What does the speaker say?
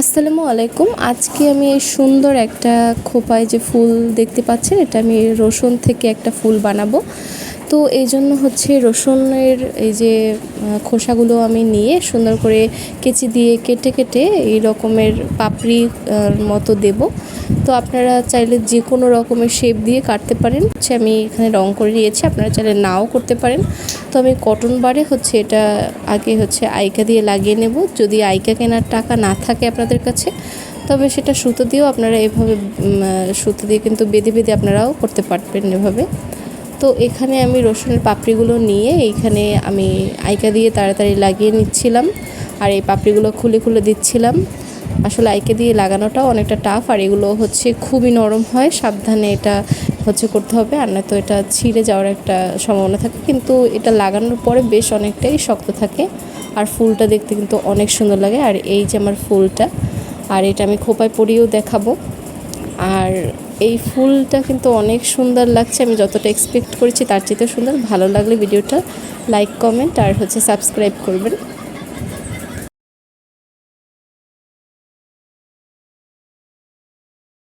আসসালামু আলাইকুম। আজকে আমি এই সুন্দর একটা খোপায় যে ফুল দেখতে পাচ্ছেন, এটা আমি রসুন থেকে একটা ফুল বানাবো। তো এই জন্য হচ্ছে রসুনের এই যে খোসাগুলো আমি নিয়ে সুন্দর করে কেচি দিয়ে কেটে কেটে এই রকমের পাপড়ি মতো দেব। তো আপনারা চাইলে যে কোনো রকমের শেপ দিয়ে কাটতে পারেন। হচ্ছে আমি এখানে রং করে নিয়েছি, আপনারা চাইলে নাও করতে পারেন। তো আমি কটন বারে হচ্ছে এটা আগে হচ্ছে আইকা দিয়ে লাগিয়ে নেব। যদি আইকা কেনার টাকা না থাকে আপনাদের কাছে, তবে সেটা সুতো দিয়েও আপনারা এভাবে সুতো দিয়ে কিন্তু বেঁধে বেঁধে আপনারাও করতে পারবেন এভাবে। তো এখানে আমি রসুনের পাপড়িগুলো নিয়ে এইখানে আমি আইকা দিয়ে তাড়াতাড়ি লাগিয়ে নিচ্ছিলাম। আর এই পাপড়িগুলো খুলে খুলে দিচ্ছিলাম। আসলে আইকে দিয়ে লাগানোটাও অনেকটা টাফ আর এগুলো হচ্ছে খুবই নরম হয়, সাবধানে এটা হচ্ছে করতে হবে, আর নয়তো এটা ছিঁড়ে যাওয়ার একটা সম্ভাবনা থাকে, কিন্তু এটা লাগানোর পরে বেশ অনেকটাই শক্ত থাকে, আর ফুলটা দেখতে কিন্তু অনেক সুন্দর লাগে, আর এই যে আমার ফুলটা, আর এটা আমি খোপায় পরিয়েও দেখাবো, আর এই ফুলটা কিন্তু অনেক সুন্দর লাগছে, আমি যতটা এক্সপেক্ট করেছি তার চেয়ে সুন্দর, ভালো লাগলে ভিডিওটা লাইক কমেন্ট আর হচ্ছে সাবস্ক্রাইব করবেন।